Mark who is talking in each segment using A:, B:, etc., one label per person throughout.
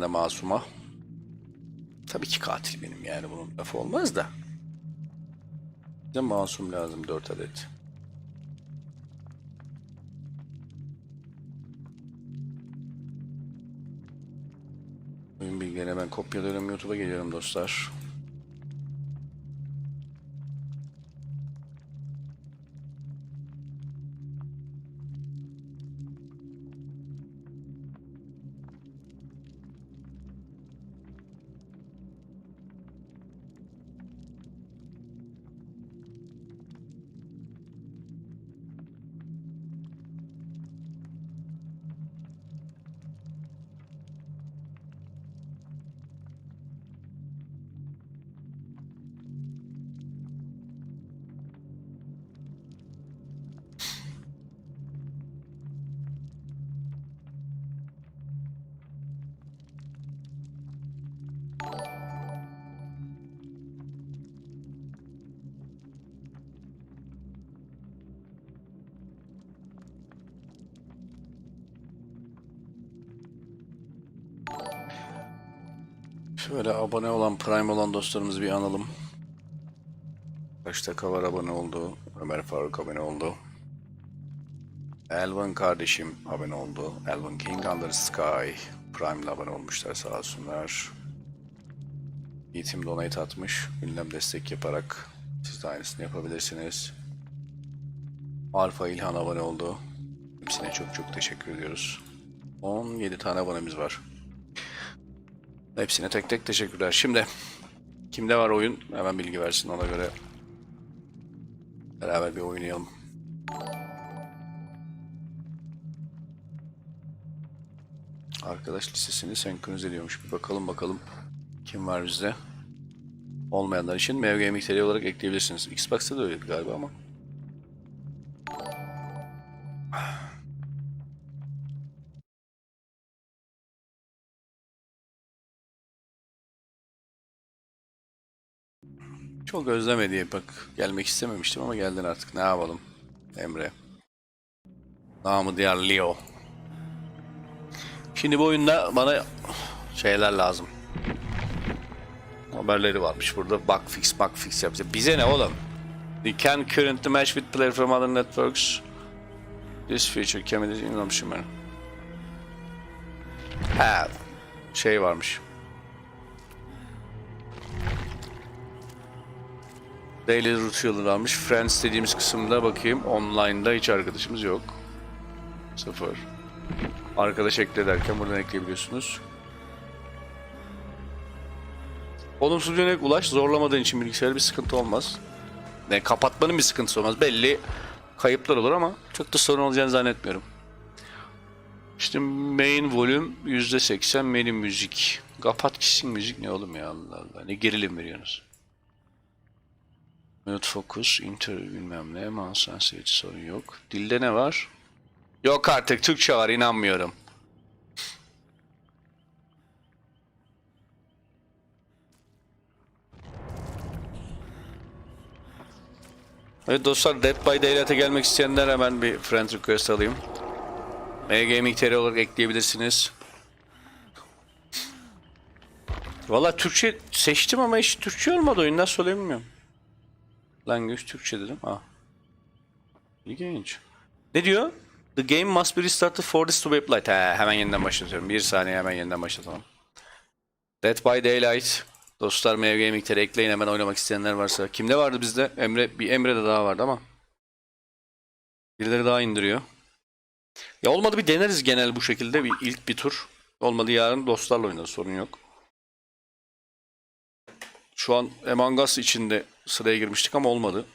A: De masuma. Tabii ki katil benim yani bunun lafı olmaz da. Bize masum lazım 4 adet. Oyun bilgilerini hemen kopyalıyorum YouTube'a geliyorum dostlar. Şöyle abone olan, Prime olan dostlarımızı bir analım. Kaç var abone oldu. Ömer Faruk abone oldu. Elvin kardeşim abone oldu. Elvin King Under Sky Prime'la abone olmuşlar sağ olsunlar. Yiğitim donate atmış. Ünlem destek yaparak siz de aynısını yapabilirsiniz. Alfa İlhan abone oldu. Hepsine çok çok teşekkür ediyoruz. 17 tane abonemiz var. Hepsine tek tek teşekkürler. Şimdi kimde var oyun? Hemen bilgi versin ona göre. Beraber bir oynayalım. Arkadaş listesini senkronize ediyormuş. Bir bakalım bakalım kim var bizde. Olmayanlar için TR olarak ekleyebilirsiniz. Xbox'ta da öyleydi galiba ama. Çok özlemedi bak. Gelmek istememiştim ama geldin artık. Ne yapalım? Emre. Namı diğer Leo. Şimdi bu oyunda bana şeyler lazım. Haberleri varmış burada. Bug fix, bug fix yapacak. Bize ne oğlum? You can currently match with player from other networks. This feature can be ben. Ha, şey varmış. Daily Route almış. Friends dediğimiz kısımda bakayım. Online'da hiç arkadaşımız yok. Sıfır. Arkadaş ekle derken buradan ekleyebiliyorsunuz. Olumsuz yönelik ulaş zorlamadığın için bilgisayarda bir sıkıntı olmaz. Ne kapatmanın bir sıkıntısı olmaz. Belli kayıplar olur ama çok da sorun olacağını zannetmiyorum. İşte main volüm %80 main müzik. Kapat kişinin müzik ne oğlum ya Allah Allah. Ne gerilim veriyorsunuz. Mute focus, inter bilmem ne, sensitivity sorun yok. Dilde ne var? Yok artık Türkçe var inanmıyorum. Evet dostlar Dead by Daylight'a gelmek isteyenler hemen bir friend request alayım. M-Gaming TR olarak ekleyebilirsiniz. Valla Türkçe seçtim ama hiç Türkçe olmadı oyun nasıl oluyor bilmiyorum. Language Türkçe dedim. Ah. İlginç. Ne diyor? The game must be restarted for this to be applied. He, hemen yeniden başlatıyorum. Bir saniye hemen yeniden başlatalım. Dead by Daylight. Dostlar MV Gaming'leri ekleyin hemen oynamak isteyenler varsa. Kimde vardı bizde? Emre, bir Emre de daha vardı ama. Birileri daha indiriyor. Ya olmadı bir deneriz genel bu şekilde. Bir ilk bir tur. Olmadı yarın dostlarla oynarız sorun yok. Şu an Among Us içinde sıraya girmiştik ama olmadı.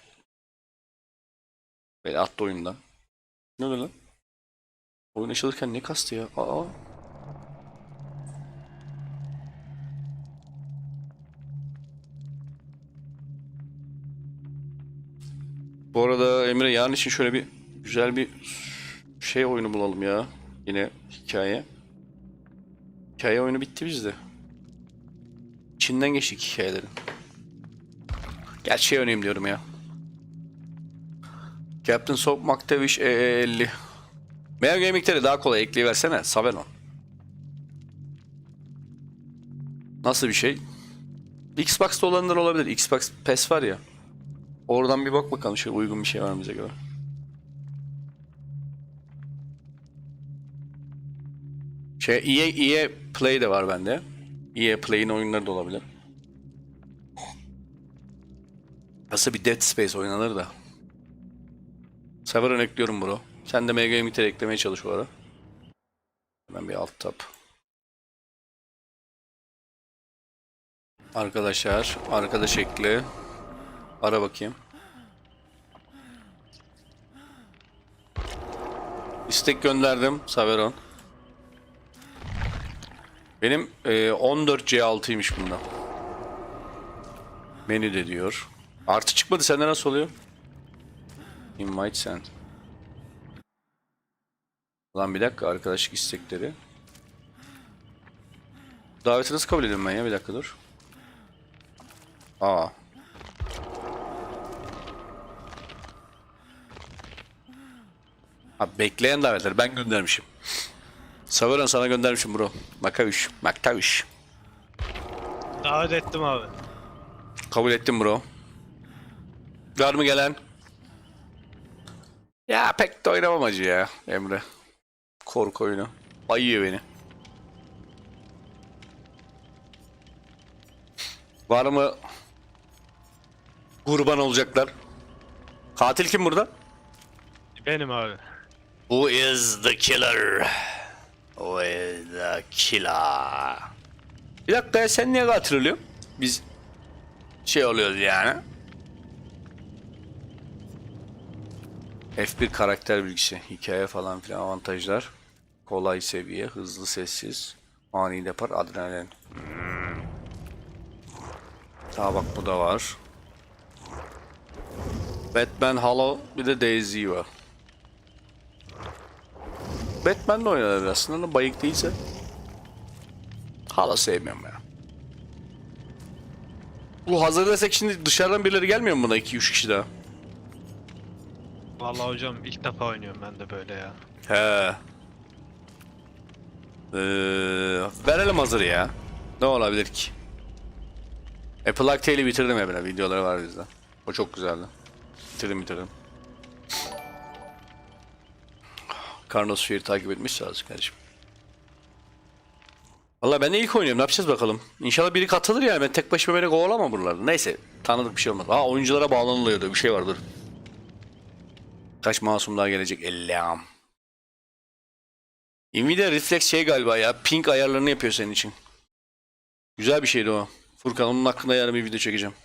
A: Ve attı oyundan. Ne oluyor lan? Oyun açılırken ne kastı ya? Aa. Bu arada Emre yarın için şöyle bir güzel bir şey oyunu bulalım ya. Yine hikaye. Hikaye oyunu bitti bizde. İçinden geçtik hikayelerin. Gerçi şey oynayayım diyorum ya. Captain Soap Maktaviş E50. Meow Gaming'leri daha kolay ekleyiversene. Savelon. Nasıl bir şey? Xbox'ta olanlar olabilir. Xbox PES var ya. Oradan bir bak bakalım şey uygun bir şey var mı bize göre. Şey EA, EA Play de var bende. EA Play'in oyunları da olabilir. Nasıl bir Dead Space oynanır da. Severan ekliyorum bro. Sen de Mega Emitter eklemeye çalış o ara. Hemen bir alt tab. Arkadaşlar, arkadaş ekle. Ara bakayım. İstek gönderdim Saveron. Benim e, 14C6'ymış bunda. Menüde diyor. Artı çıkmadı sende nasıl oluyor? Invite send. Lan bir dakika arkadaşlık istekleri. Daveti nasıl kabul ediyorum ben ya bir dakika dur. Aa. Ha bekleyen davetler ben göndermişim. Saveran sana göndermişim bro. Makaviş. Makaviş.
B: Davet ettim abi.
A: Kabul ettim bro. Var mı gelen? Ya pek de oynamam acı ya Emre. Korku oyunu. Bayıyor beni. Var mı kurban olacaklar? Katil kim burada?
B: Benim abi.
A: Who is the killer? İs the killer? Bir dakika ya sen niye katil oluyorsun? Biz şey oluyoruz yani. F1 karakter bilgisi, hikaye falan filan avantajlar. Kolay seviye, hızlı sessiz, ani depar, adrenalin. Hmm. Bak bu da var. Batman, Halo, bir de Daisy var. Batman de oynanır aslında da bayık değilse. Hala sevmiyorum ya. Bu hazır desek şimdi dışarıdan birileri gelmiyor mu buna 2-3 kişi daha?
B: Vallahi hocam ilk defa oynuyorum ben de böyle ya.
A: He. Ee, verelim hazır ya. Ne olabilir ki? Apple Arcade'i bitirdim Emre. Videoları var bizde. O çok güzeldi. Bitirdim bitirdim. Carlos Fair'i takip etmiş lazım kardeşim. Valla ben de ilk oynuyorum. Ne yapacağız bakalım. İnşallah biri katılır yani. Ben tek başıma beni kovalamam buralarda. Neyse. Tanıdık bir şey olmaz. Ha oyunculara bağlanılıyor da bir şey vardır. Kaç masum daha gelecek? Ellam. Nvidia Reflex şey galiba ya. Ping ayarlarını yapıyor senin için. Güzel bir şeydi o. Furkan onun hakkında yarın bir video çekeceğim.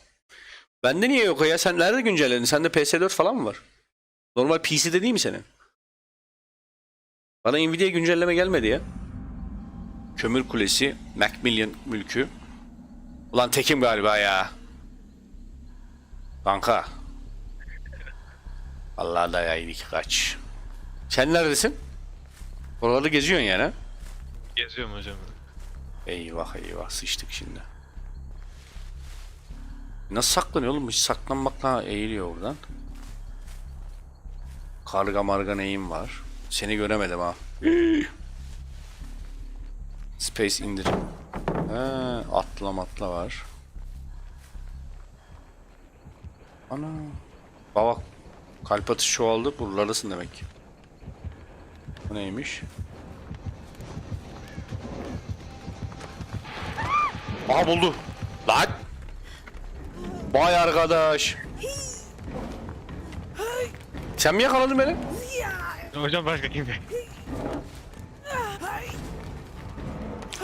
A: Bende niye yok ya? Sen nerede güncelledin? Sende PS4 falan mı var? Normal PC'de değil mi senin? Bana Nvidia güncelleme gelmedi ya. Kömür Kulesi, Macmillan mülkü. Ulan tekim galiba ya. Kanka. Allah da ya iyilik kaç. Sen neredesin? Oralarda geziyorsun yani. ha?
B: Geziyorum hocam.
A: Eyvah eyvah sıçtık şimdi. Nasıl saklanıyor oğlum? Hiç saklanmakla eğiliyor oradan. Karga marga neyim var? Seni göremedim ha. Space indir. He, atla matla var. Ana. Bak kalp atışı çoğaldı. Buralardasın demek. Bu neymiş? Aha buldu. Lan. Vay arkadaş. Sen mi yakaladın beni?
B: Hocam başka kim?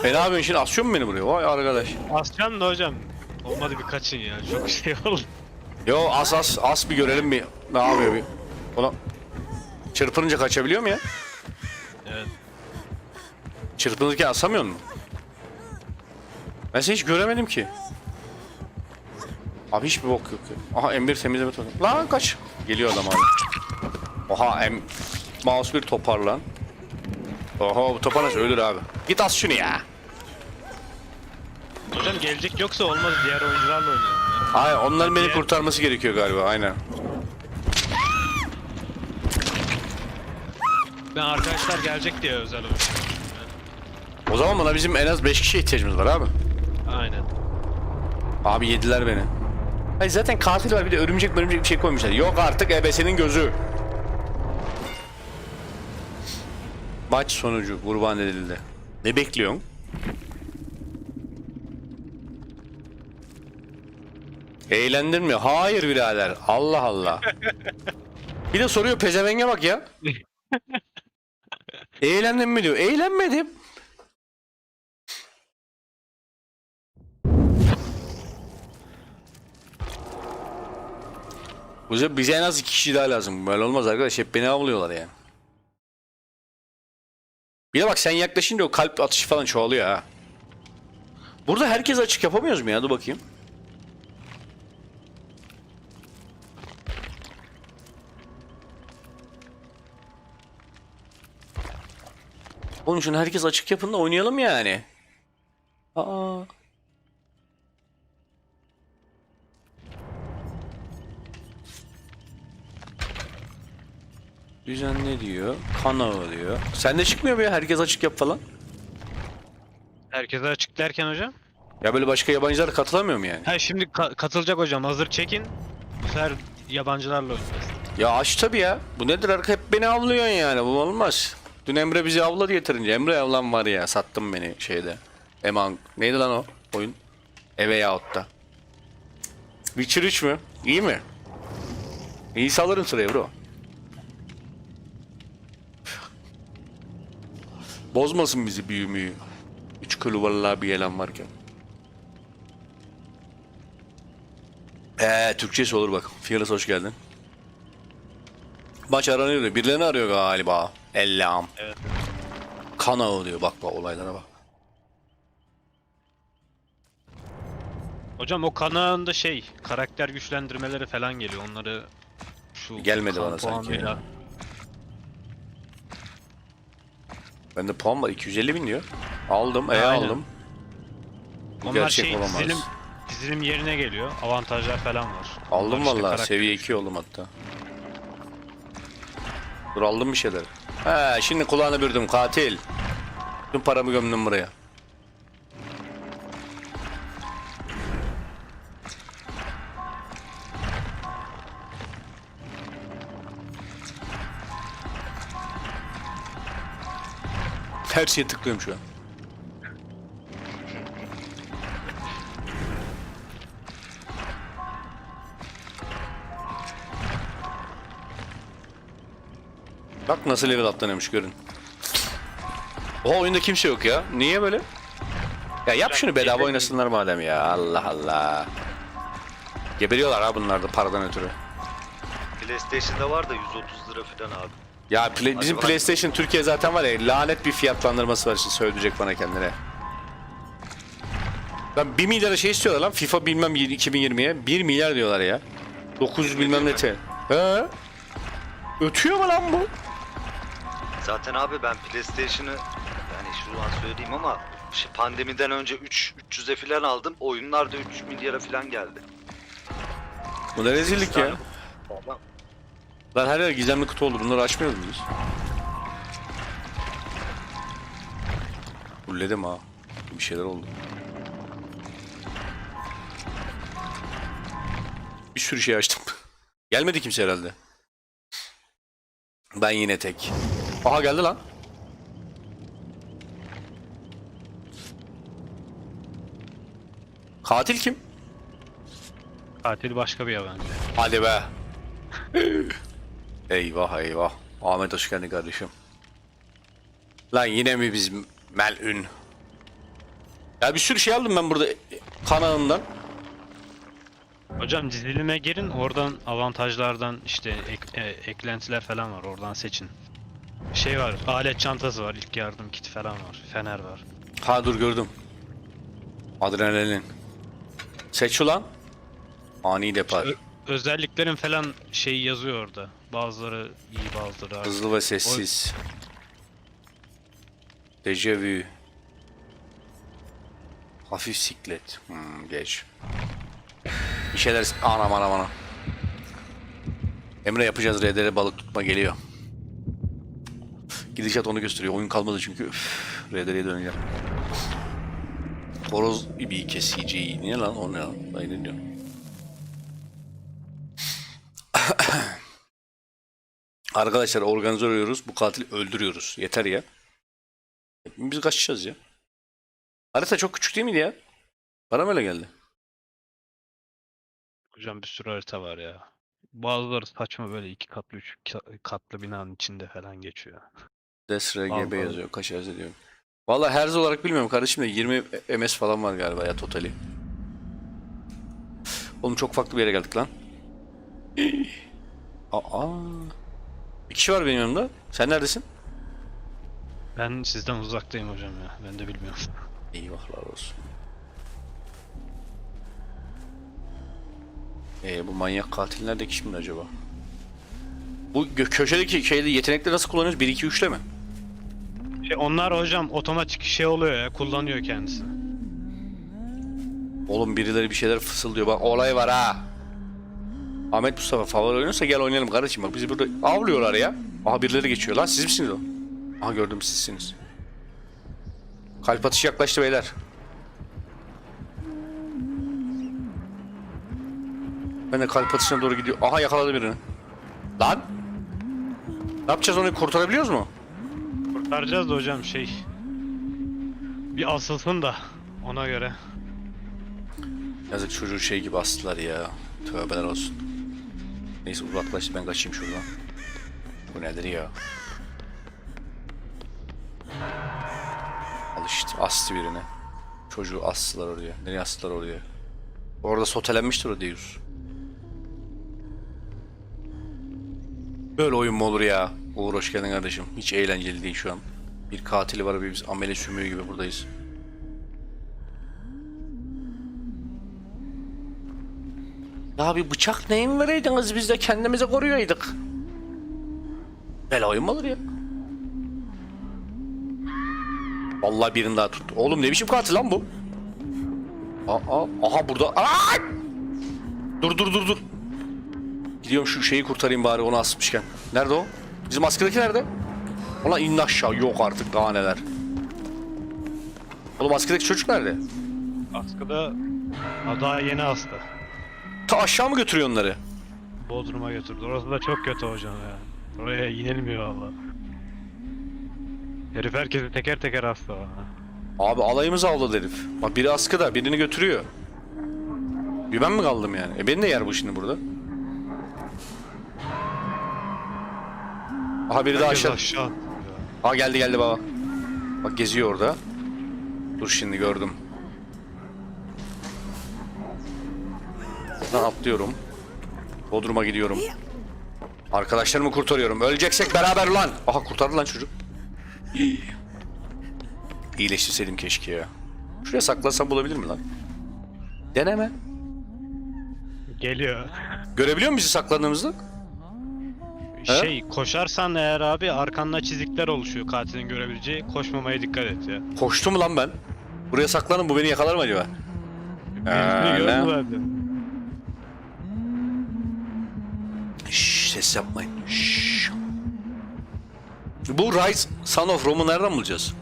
A: E ne yapıyorsun şimdi asıyor mu beni buraya? Vay arkadaş.
B: Ascan da hocam. Olmadı bir kaçın ya. Çok şey oldu.
A: Yo as as as bir görelim bir. Ne yapıyor bir. Ona çırpınınca kaçabiliyor mu ya?
B: Evet.
A: Çırpınırken asamıyor mu? Ben seni hiç göremedim ki. Abi hiçbir bok yok ya. Aha M1 temizleme topu. Lan kaç. Geliyor adam abi. Oha M... Mouse bir toparlan. Oha bu toparlanır ölür abi. Git as şunu ya.
B: Hocam gelecek yoksa olmaz. Diğer oyuncularla ya.
A: Hayır onların beni kurtarması gerekiyor galiba aynen.
B: Ben arkadaşlar gelecek diye özel oynuyorum.
A: O zaman bana bizim en az 5 kişiye ihtiyacımız var abi.
B: Aynen.
A: Abi yediler beni. Hayır zaten katil var bir de örümcek örümcek bir şey koymuşlar. Yok artık ebesinin gözü. Maç sonucu kurban edildi. Ne bekliyorsun? Eğlendirmiyor. Hayır birader. Allah Allah. bir de soruyor pezevenge bak ya. Eğlendin mi diyor. Eğlenmedim. Bize, bize en az iki kişi daha lazım. Böyle olmaz arkadaş. Hep beni avlıyorlar yani. Bir de bak sen yaklaşınca o kalp atışı falan çoğalıyor ha. Burada herkes açık yapamıyoruz mu ya? Dur bakayım. Oğlum şunu herkes açık yapın da oynayalım yani. Aa. Düzenle diyor. Kan ağı diyor. Sende çıkmıyor mu ya? Herkes açık yap falan.
B: Herkese açık derken hocam.
A: Ya böyle başka yabancılar katılamıyor mu yani?
B: Ha şimdi ka- katılacak hocam. Hazır çekin. Bu sefer yabancılarla oynayacağız.
A: Ya aç tabii ya. Bu nedir arka hep beni avlıyorsun yani. Bu olmaz. Dün Emre bizi avladı getirince. Emre avlan var ya. Sattın beni şeyde. Eman. Neydi lan o oyun? Eve Out'ta. Witcher 3 mü? İyi mi? İyi alırım sıraya bro. Bozmasın bizi büyü müyü. Üç kılı vallahi bir yelen varken. Eee Türkçesi olur bak. Fearless hoş geldin. Maç aranıyor. Birilerini arıyor galiba. Ellam.
B: Evet.
A: Kan ağı diyor. Bak bak olaylara bak.
B: Hocam o kanağında şey karakter güçlendirmeleri falan geliyor. Onları şu
A: Gelmedi bana sanki
B: puanıyla-
A: ya. Bende puan var 250 bin diyor. Aldım, e
B: Aynen.
A: aldım. Bu
B: Onlar
A: gerçek
B: şey
A: olamaz.
B: dizilim, dizilim yerine geliyor. Avantajlar falan var.
A: Aldım
B: Onlar işte
A: vallahi
B: karakter
A: seviye
B: güç-
A: 2 oldum hatta. Dur aldım bir şeyler. He şimdi kulağını bürdüm katil. Tüm paramı gömdüm buraya. Her şeye tıklıyorum şu an. Bak nasıl level atlanıyormuş görün. O oyunda kimse yok ya. Niye böyle? Ya yap şunu bedava oynasınlar madem ya. Allah Allah. Geberiyorlar ha bunlar da paradan ötürü.
C: PlayStation'da var da 130 lira falan abi.
A: Ya play- bizim
C: Acaba-
A: PlayStation Türkiye zaten var ya lanet bir fiyatlandırması var şimdi söyleyecek bana kendine. Lan 1 milyara şey istiyorlar lan FIFA bilmem 2020'ye 1 milyar diyorlar ya. 900 bilmem ne te. He? Ötüyor mu lan bu?
C: Zaten abi ben PlayStation'ı yani şu an söyleyeyim ama işte pandemiden önce 3 300'e falan aldım. Oyunlar da 3 milyara falan geldi.
A: Bu ne rezillik ya.
C: Vallahi
A: Lan her yer gizemli kutu oldu. Bunları açmıyoruz biz. Fulledim ha. Bir şeyler oldu. Bir sürü şey açtım. Gelmedi kimse herhalde. Ben yine tek. Aha geldi lan. Katil kim?
B: Katil başka bir yabancı.
A: Hadi be. eyvah eyvah. Ahmet hoş geldin kardeşim. Lan yine mi biz melün? Ya bir sürü şey aldım ben burada kanağından.
B: Hocam dizilime girin oradan avantajlardan işte ek- e, eklentiler falan var oradan seçin. Şey var alet çantası var ilk yardım kiti falan var fener var.
A: Ha dur gördüm. Adrenalin. Seç ulan. Ani depar.
B: Ö- özelliklerin falan şeyi yazıyor orada. Bazıları iyi bazıları az.
A: Hızlı ve sessiz. Dejavu. Hafif siklet. Hmm, geç. Bir şeyler... Anam anam anam. Emre yapacağız RDR balık tutma geliyor. Gidişat onu gösteriyor. Oyun kalmadı çünkü. RDR'ye döneceğim. Horoz bir kesici. Ne lan o ne lan? Ay ne? Arkadaşlar organize oluyoruz. Bu katili öldürüyoruz. Yeter ya. Biz kaçacağız ya. Harita çok küçük değil miydi ya? Bana mı öyle geldi?
B: Hocam bir sürü harita var ya. Bazıları saçma böyle iki katlı, üç ka- katlı binanın içinde falan geçiyor.
A: Desre
B: Vallahi.
A: GB yazıyor. Kaç herz ediyor? Valla herz olarak bilmiyorum kardeşim de 20 ms falan var galiba ya totali. Oğlum çok farklı bir yere geldik lan. Aa. Bir kişi var benim yanımda. Sen neredesin?
B: Ben sizden uzaktayım hocam ya. Ben de bilmiyorum.
A: Eyvahlar olsun. Ee, bu manyak katil nerede şimdi acaba? Bu köşedeki şeyde yetenekleri nasıl kullanıyoruz? 1 2 3'le mi?
B: Şey, onlar hocam otomatik şey oluyor ya. Kullanıyor kendisi.
A: Oğlum birileri bir şeyler fısıldıyor. Bak olay var ha. Ahmet Mustafa favori oynuyorsa gel oynayalım kardeşim. Bak bizi burada avlıyorlar ya. Aha birileri geçiyor lan. Siz misiniz o? Aha gördüm sizsiniz. Kalp atışı yaklaştı beyler. Ben de kalp atışına doğru gidiyor. Aha yakaladı birini. Lan! Ne yapacağız onu kurtarabiliyoruz mu?
B: Kurtaracağız da hocam şey. Bir asılsın da ona göre.
A: Yazık çocuğu şey gibi astılar ya. Tövbeler olsun. Neyse uzaklaştı ben kaçayım şuradan. Bu nedir ya? Al işte astı birine. Çocuğu astılar oraya. Nereye astılar oraya? Orada sotelenmiştir o Deus. Böyle oyun mu olur ya? Uğur hoş geldin kardeşim. Hiç eğlenceli değil şu an. Bir katili var ve biz amele sümüğü gibi buradayız. Ya bir bıçak neyin vereydiniz biz de kendimizi koruyayduk. Böyle oyun mu olur ya? Vallahi birini daha tut. Oğlum ne biçim katil lan bu? Aa, aha burada. Aa! Dur dur dur dur. Gidiyorum şu şeyi kurtarayım bari onu asmışken. Nerede o? Bizim askedeki nerede? Ulan indi aşağı. Yok artık daha neler. Oğlum askedeki çocuk nerede?
B: Askıda Ha, daha yeni hasta.
A: Ta aşağı mı götürüyor onları?
B: Bodrum'a götürdü. Orası da çok kötü hocam ya. Oraya inilmiyor valla. Herif herkesi teker teker hasta. ha.
A: Abi alayımızı avladı herif. Bak biri askıda birini götürüyor. Bir ben mi kaldım yani? E beni de yer bu şimdi burada. Aha biri daha
B: Herkes
A: aşağı.
B: aşağı.
A: Aa geldi geldi baba. Bak geziyor orada. Dur şimdi gördüm. Buradan atlıyorum. Bodrum'a gidiyorum. Arkadaşlarımı kurtarıyorum. Öleceksek beraber lan. Aha kurtardı lan çocuk. İyileştirseydim keşke ya. Şuraya saklasam bulabilir mi lan? Deneme.
B: Geliyor.
A: Görebiliyor musun bizi saklandığımızda?
B: Şey koşarsan eğer abi arkanda çizikler oluşuyor katilin görebileceği. Koşmamaya dikkat et ya.
A: Koştu mu lan ben? Buraya saklanın bu beni yakalar mı acaba?
B: Gördü
A: ne?
B: zaten.
A: Şşş ses yapmayın. Şşş. Bu Rise Son of Rome'u nereden bulacağız?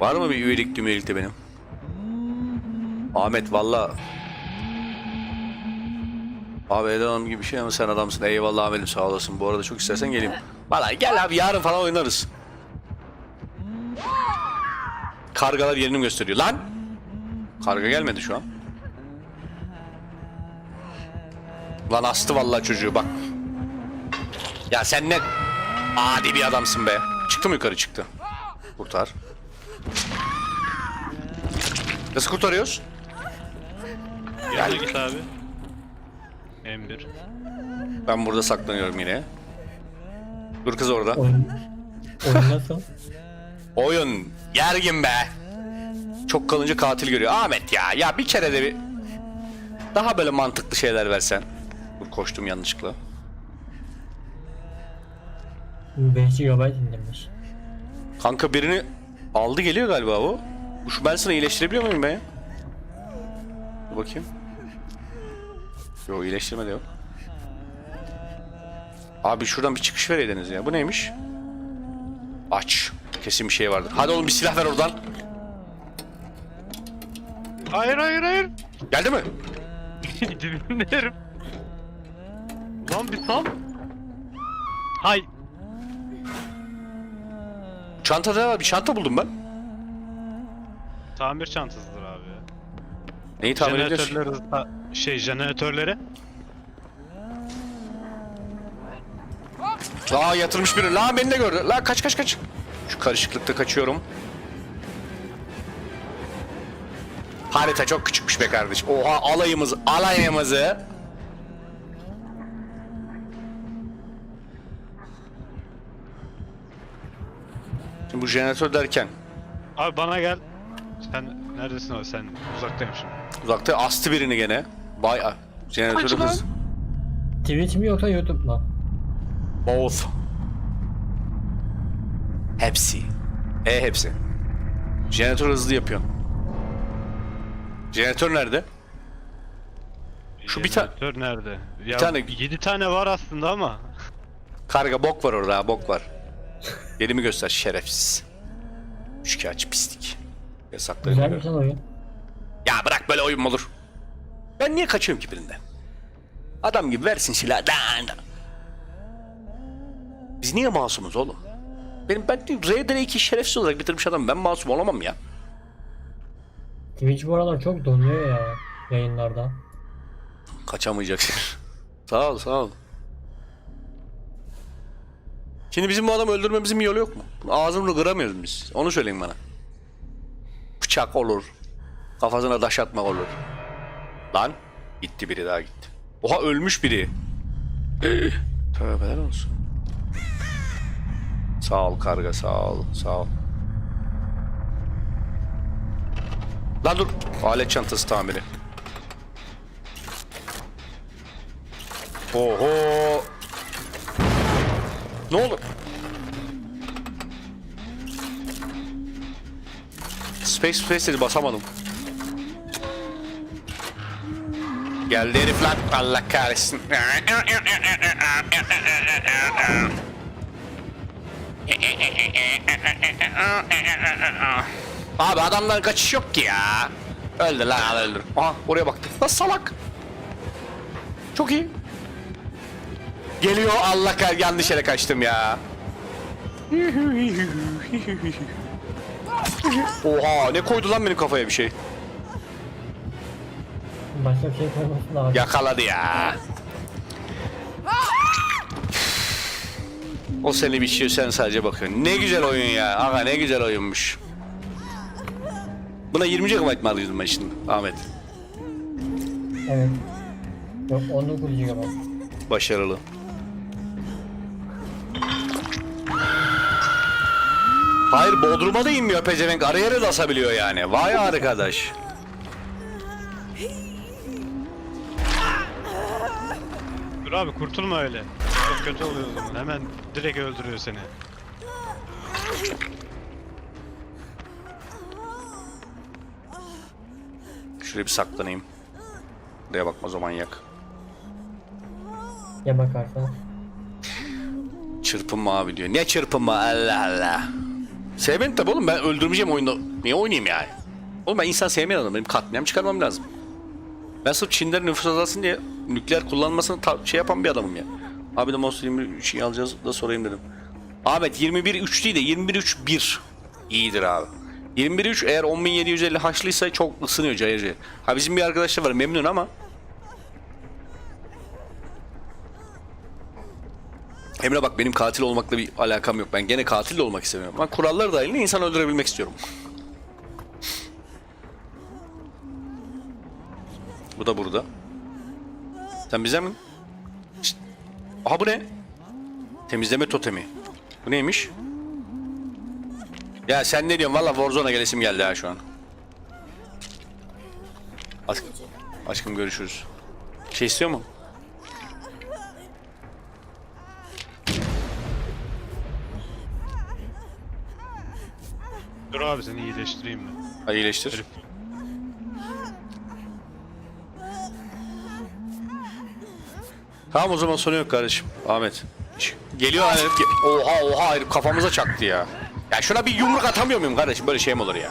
A: Var mı bir üyelik üyelikte benim? Ahmet valla Abi Eda Hanım gibi bir şey ama sen adamsın. Eyvallah Ahmet'im sağ olasın. Bu arada çok istersen geleyim. Valla gel abi yarın falan oynarız. Kargalar yerini gösteriyor? Lan! Karga gelmedi şu an. Lan astı vallahi çocuğu bak. Ya sen ne adi bir adamsın be. Çıktı mı yukarı çıktı. Kurtar. Nasıl kurtarıyoruz?
B: Gel git abi. M1.
A: Ben burada saklanıyorum yine. Dur kız orada.
D: Oyun, oyun nasıl?
A: Oyun gergin be. Çok kalınca katil görüyor. Ahmet ya ya bir kere de bir daha böyle mantıklı şeyler versen. Koştum yanlışlıkla.
D: 5 GB indirmiş.
A: Kanka birini aldı geliyor galiba o. Bu Şu ben sana iyileştirebiliyor muyum ben ya? Dur bakayım. Yok iyileştirme de yok. Abi şuradan bir çıkış vereydiniz ya. Bu neymiş? Aç. Kesin bir şey vardır. Hadi oğlum bir silah ver oradan.
B: Hayır hayır hayır.
A: Geldi mi?
B: Dibimderim. Lan bir sal. Hay.
A: Çantada var bir çanta buldum ben.
B: Tamir çantasıdır abi. ya.
A: Neyi tamir ediyorsun?
B: Jeneratörleri şey jeneratörleri.
A: Aa yatırmış biri. La beni de gördü. La kaç kaç kaç. Şu karışıklıkta kaçıyorum. Harita çok küçükmüş be kardeş. Oha alayımız alayımızı. Bu jeneratör derken
B: Abi bana gel. Sen neredesin o? Sen uzaktayım şimdi.
A: uzakta astı birini gene. Vay a- jeneratörü
B: lan.
A: hız.
D: Twitch mi yoksa YouTube mu?
A: Both. Hepsi. E hepsi. Jeneratör hızlı yapıyorsun. Jeneratör nerede? Şu bir ta-
B: Jeneratör nerede? Ya
A: tane-
B: 7 tane var aslında ama.
A: Karga bok var orada bok var. Elimi göster şerefsiz. Şikayetçi pislik. Yasakları
D: Güzelmiş lan oyun.
A: Ya bırak böyle oyun mu olur? Ben niye kaçıyorum ki birinden? Adam gibi versin silahı. Dan, dan. Biz niye masumuz oğlum? Benim ben RDR2 şerefsiz olarak bitirmiş adam ben masum olamam ya.
D: Twitch bu aralar çok donuyor ya yayınlarda.
A: Kaçamayacaksın. sağ ol sağ ol. Şimdi bizim bu adamı öldürmemizin bir yolu yok mu? Ağzını kıramıyoruz biz. Onu söyleyin bana. Bıçak olur. Kafasına taş atmak olur. Lan gitti biri daha gitti. Oha ölmüş biri. Tövbeler olsun. Sağ ol karga sağ ol sağ ol. Lan dur. Alet çantası tamiri. Oho. Ne oldu? Space Space dedi basamadım. Geldi herif lan. Allah kahretsin. Abi adamdan kaçış yok ki ya. Öldü lan öldü. Aha oraya baktı. Lan salak. Çok iyi. Geliyor Allah kah yanlış yere kaçtım ya. Oha ne koydu lan benim kafaya bir şey.
D: Başka bir şey koymasın lazım.
A: Yakaladı ya. O seni biçiyor sen sadece bakıyorsun. Ne güzel oyun ya. Aga ne güzel oyunmuş. Buna 20 GB mı alıyordum ben şimdi Ahmet?
D: Evet. Yok 19 GB.
A: Başarılı. Hayır Bodrum'a da inmiyor pezevenk. Araya da asabiliyor yani. Vay arkadaş.
B: Dur abi kurtulma öyle. Çok kötü oluyor o zaman. Hemen direkt öldürüyor seni.
A: Şuraya bir saklanayım. Buraya bakmaz o manyak.
D: Ya bakarsan.
A: Çırpınma abi diyor. Ne çırpınma Allah Allah. Sevmedim tabi oğlum ben öldürmeyeceğim oyunda. Niye oynayayım yani? Oğlum ben insan sevmeyen adamım. Benim katliam çıkarmam lazım. Ben sırf Çin'den nüfus azalsın diye nükleer kullanmasını şey yapan bir adamım ya. Abi de Monster 23'ü alacağız da sorayım dedim. Ahmet 21.3 değil de 21.3.1 iyidir abi. 21.3 eğer 10.750 haşlıysa çok ısınıyor cayır cayır. Ha bizim bir arkadaş da var memnun ama Emre bak benim katil olmakla bir alakam yok. Ben gene katil de olmak istemiyorum. Ben kurallar dahilinde insan öldürebilmek istiyorum. Bu da burada. Sen bize mi? Şşt. Aha bu ne? Temizleme totemi. Bu neymiş? Ya sen ne diyorsun? Valla Warzone'a gelesim geldi ha şu an. Aşk Aşkım görüşürüz. Şey istiyor mu?
B: Dur abi seni iyileştireyim mi?
A: Hadi iyileştir.
B: Herif.
A: Tamam o zaman sorun yok kardeşim. Ahmet. Geliyor herif. ge- Oha oha herif kafamıza çaktı ya. Ya şuna bir yumruk atamıyor muyum kardeşim? Böyle şey mi olur ya?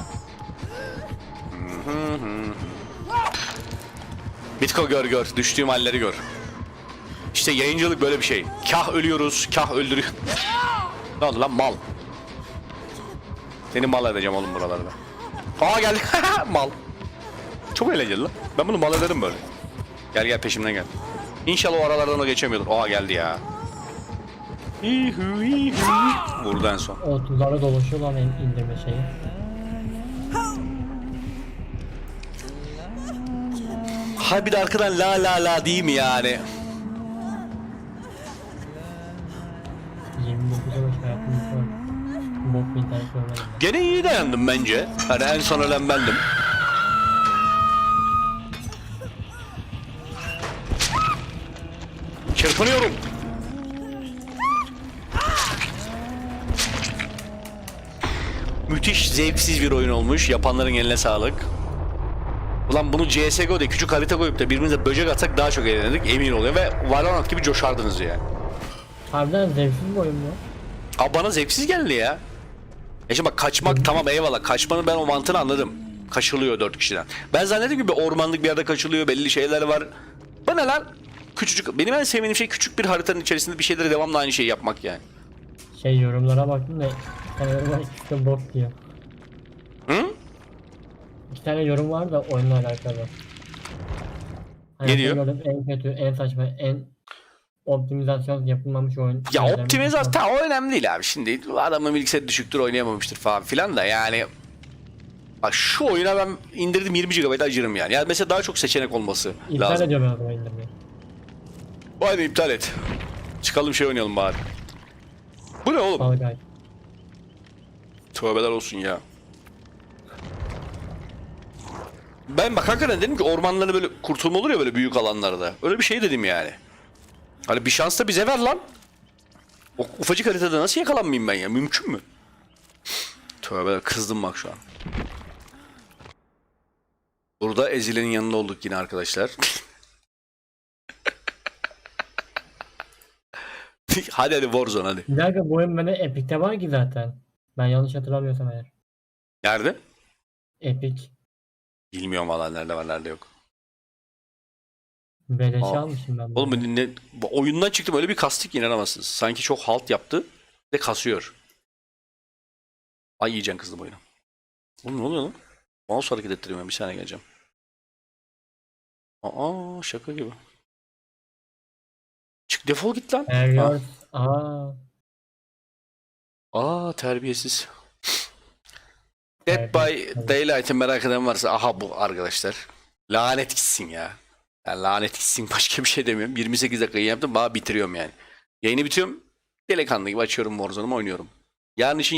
A: Bitko gör gör. Düştüğüm halleri gör. İşte yayıncılık böyle bir şey. Kah ölüyoruz, kah öldürüyor. ne oldu lan mal? Seni mal edeceğim oğlum buralarda. Aa geldi. mal. Çok eğlenceli lan. Ben bunu mal ederim böyle. Gel gel peşimden gel. İnşallah o aralardan o geçemiyordur. Aa geldi ya. Vurdu en son.
D: O tuzlarla dolaşıyor lan in- indirme şeyi.
A: Ha bir de arkadan la la la değil mi yani? Gene iyi dayandım bence. Hani en son ölen bendim. Çırpınıyorum. Müthiş zevksiz bir oyun olmuş. Yapanların eline sağlık. Ulan bunu CSGO'da küçük harita koyup da birbirimize böcek atsak daha çok eğlenirdik emin oluyorum ve Valorant gibi coşardınız yani.
D: Harbiden zevksiz bir oyun mu?
A: Abi bana zevksiz geldi ya. Ya şimdi bak kaçmak tamam eyvallah. Kaçmanın ben o mantığını anladım. Kaçılıyor dört kişiden. Ben zannettim ki bir ormanlık bir yerde kaçılıyor. Belli şeyler var. Bu ne lan? Küçücük. Benim en sevmediğim şey küçük bir haritanın içerisinde bir şeyleri devamlı aynı şeyi yapmak yani.
D: Şey yorumlara baktım da iki tane yorum var ikisi bok diyor.
A: Hı?
D: İki tane yorum var da oyunla alakalı.
A: Ne diyor?
D: gördüğüm En kötü, en saçma, en optimizasyon yapılmamış oyun.
A: Ya optimizasyon tamam o önemli değil abi. Şimdi adamın bilgisayarı düşüktür oynayamamıştır falan filan da yani Bak şu oyuna ben indirdim 20 GB acırım yani. Yani mesela daha çok seçenek olması
D: İptal
A: lazım.
D: ediyorum ben indirmeyi.
A: İptal et. Çıkalım şey oynayalım bari. Bu ne oğlum?
D: Fall.
A: Tövbeler olsun ya. Ben bak hakikaten dedim ki ormanları böyle kurtulma olur ya böyle büyük alanlarda. Öyle bir şey dedim yani. Hani bir şans da bize ver lan. O ufacık haritada nasıl yakalanmayayım ben ya? Mümkün mü? Tövbe kızdım bak şu an. Burada Ezile'nin yanında olduk yine arkadaşlar. hadi hadi Warzone hadi.
D: Bir dakika bu oyun bende Epic'te var ki zaten. Ben yanlış hatırlamıyorsam eğer.
A: Nerede?
D: Epic.
A: Bilmiyorum valla nerede var nerede yok.
D: Beleşe
A: Aa.
D: almışım ben.
A: Oğlum ne, bu oyundan çıktım öyle bir kastık inanamazsınız. Sanki çok halt yaptı ve kasıyor. Ay yiyeceksin kızdım oyunu. Oğlum ne oluyor lan? Mouse hareket ettiriyorum ben bir saniye geleceğim. Aa şaka gibi. Çık defol git lan.
D: Warriors. Aa.
A: Aa terbiyesiz. Dead by. Daylight'ı merak eden varsa aha bu arkadaşlar. Lanet gitsin ya. Yani lanet gitsin başka bir şey demiyorum. 28 dakikayı yaptım bana bitiriyorum yani. Yayını bitiriyorum. Delikanlı gibi açıyorum Warzone'umu oynuyorum. Yarın için